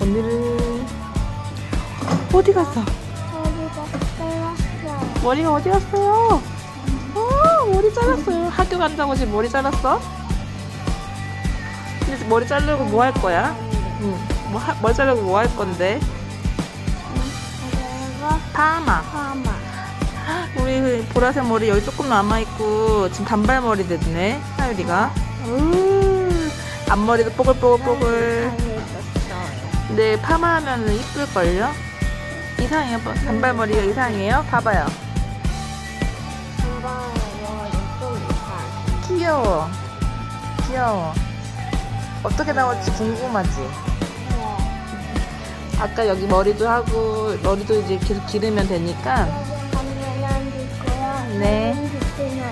오늘은 어디 갔어? 머리가 어디 갔어요? 어, 머리 잘랐어요. 학교 간다고 지금 머리 잘랐어? 근데 머리 자르고 뭐 할 거야? 응. 뭐 하, 머리 자르고 뭐 할 건데? 파마. 파마. 우리 그 보라색 머리 여기 조금 남아있고 지금 단발머리 됐네 하율이가 음, 앞머리도 뽀글뽀글뽀글 잘해줬어요. 근데 파마하면 이쁠걸요? 이상해요 뭐, 단발머리가 이상해요? 봐봐요. 귀여워 귀여워 어떻게 나올지 궁금하지? 네. 아까 여기 머리도 하고 머리도 이제 계속 기르면 되니까. 네. 있어요.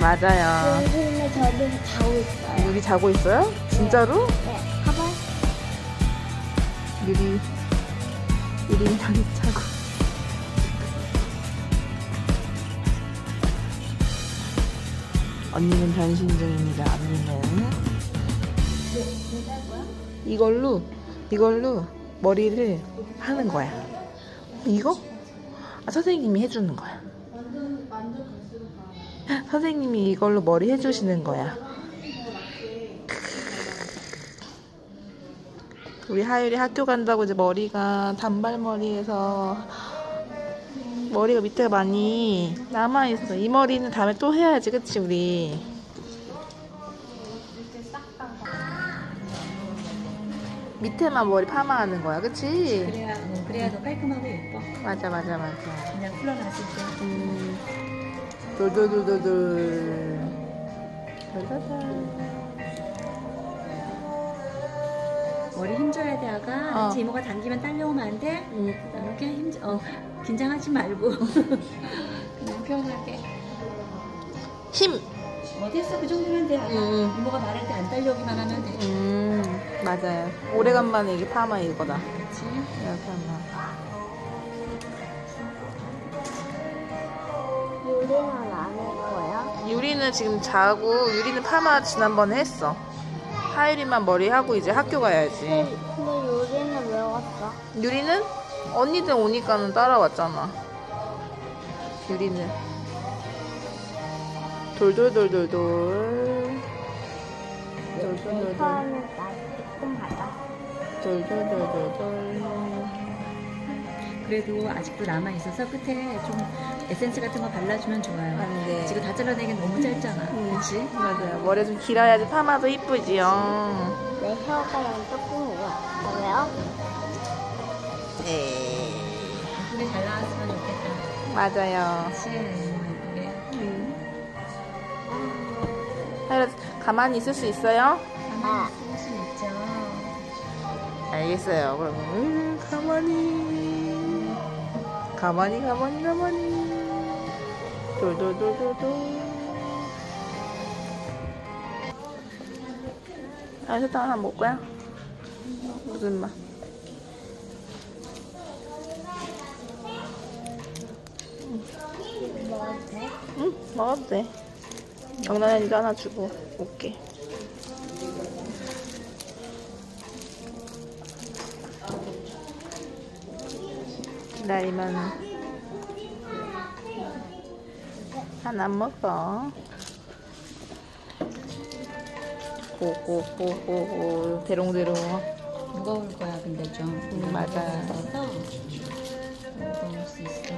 맞아요 저기서 자고 있어요. 유리 자고 있어요? 진짜로? 네. 가봐. 유리 유리 여기 자고 언니는 변신 중입니다 언니는 이걸로 이걸로 머리를 하는 거야 이거? 아, 선생님이 해주는 거야 선생님이 이걸로 머리 해주시는 거야 우리 하율이 학교 간다고 이제 머리가 단발머리에서 머리가 밑에가 많이 남아있어. 이 머리는 다음에 또 해야지, 그치, 우리? 밑에만 머리 파마하는 거야, 그치? 그래야 어, 그래야 더 깔끔하고 예뻐. 맞아, 맞아, 맞아. 그냥 흘러나실 때. 음, 돌돌돌돌돌. 짜자잔. 머리 힘줘야 돼 아가. 어. 이제 이모가 당기면 딸려오면 안 돼. 음, 이렇게 힘 어, 긴장하지 말고 그냥 편하게. 힘! 뭐 됐어 그 정도면 돼. 아가. 음. 이모가 말할 때 안 딸려오기만 하면 돼. 음, 맞아요. 오래간만에 이게 파마 이거다. 그렇지. 이렇게 하면. 요리는 안 해고요. 유리는 지금 자고 유리는 파마 지난번에 했어. 하율이만 머리 하고 이제 학교 가야지. 근데, 근데 요리는 왜 왔어? 유리는 언니들 오니까는 따라왔잖아. 유리는. 돌돌돌돌돌. 돌돌돌돌. 돌돌돌돌돌. 그래도 아직도 남아 있어서 끝에 좀 에센스 같은 거 발라주면 좋아요. 안 돼. 지금 다 잘라내긴 너무 짧잖아. 음. 그렇지? 맞아요 머리 좀 길어야지 파마도 이쁘지요 내 혀가 조금 왜요? 에이 예쁘게 잘 나왔으면 좋겠다. 맞아요 그렇지. 예쁘게. 하율아 가만히 있을 수 있어요? 가만히 있을 수 있죠. 알겠어요. 그러면 음, 가만히 가만히 가만히 가만히 돌돌돌돌돌 아, 사탕 하나 먹을 거야? 무슨 맛? 응, 먹어도 돼. 영란이도 하나 주고 올게. 기다리 하나 먹어. 고고고고고 대롱대롱. 무거울 거야 근데 좀. 음, 맞아요. 그래서 무거울 수 있어.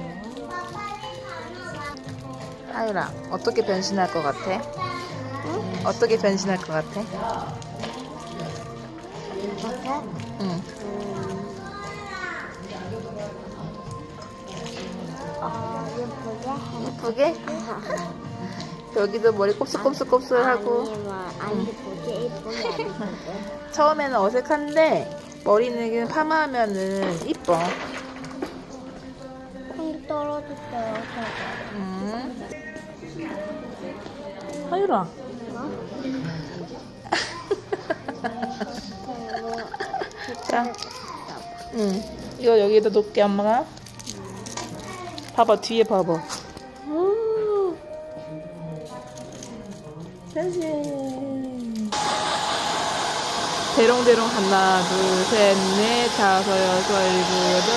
하율아, 어떻게 변신할 것 같아? 응? 어떻게 변신할 것 같아? 이렇게? 응. 예쁘게? 여기도 머리 곱슬곱슬곱슬하고 아니, 뭐, 안 예쁘게, 예쁘게. 처음에는 어색한데 머리는 파마하면은 이뻐. 근데 떨어졌어요, 저거. 음. 하율아. 어? 자, 응. 이거 여기다 놓을게 엄마가. 봐봐 뒤에 봐봐. 짜잔. 대롱대롱 하나, 둘, 셋, 넷, 다섯, 여섯, 일곱, 여덟.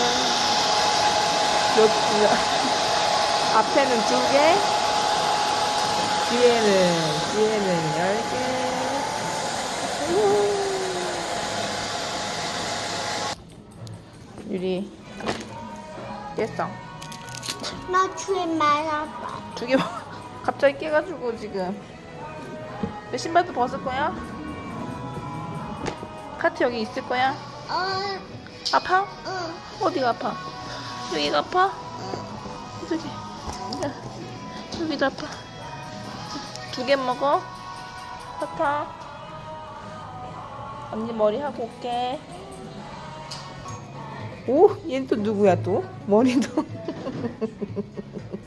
앞에는 두 개, 뒤에는, 뒤에는 열 개. 유리, 깼어. 나 주에 말아봐. 두 개, 갑자기 깨가지고 지금. 내 신발도 벗을 거야? 카트 여기 있을 거야? 어, 아파? 응. 어디가 아파? 여기가 아파? 여기. 야, 여기도 아파. 두 개 먹어. 사탕. 언니 머리 하고 올게. 오, 얘는 또 누구야 또? 머리도.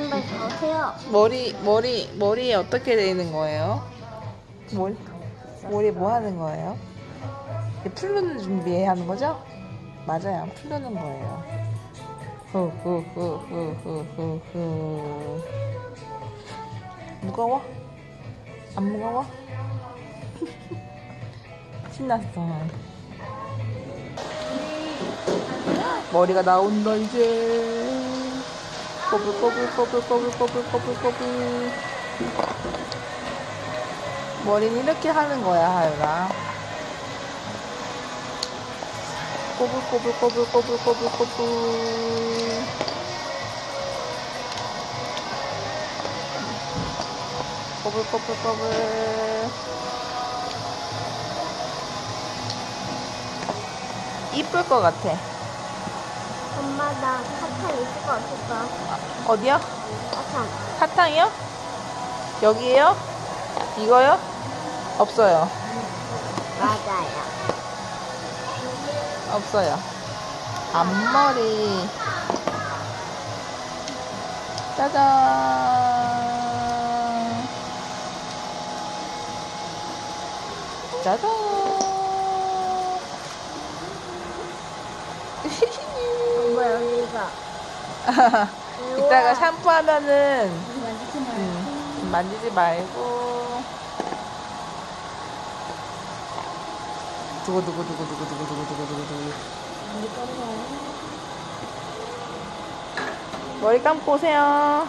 신발 벗으세요. 머리 머리 머리에 어떻게 되는 거예요? 머리 머리 뭐 하는 거예요? 풀르는 준비 하는 거죠? 맞아요, 풀르는 거예요. 후후후후후후 무거워? 안 무거워? 신났어. 머리가 나온다 이제. 꼬불 꼬불 꼬불 꼬불 꼬불 꼬불 꼬불 머리는 이렇게 하는 거야 하율아 꼬불 꼬불 꼬불 꼬불 꼬불 꼬불 꼬불 꼬불 꼬불 이쁠 것 같아 엄마 나 사탕 있을 거 없을까? 어디야? 사탕. 사탕이요? 여기에요? 이거요? 없어요. 맞아요. 없어요. 앞머리. 짜잔. 짜잔. 엄마 여기가. 이따가 샴푸하면은 만지지 말고. 음, 만지지 말고 두고 두고 두고 두고 두고 두고 두고 두고 머리 떨어져요. 머리 감고 오세요.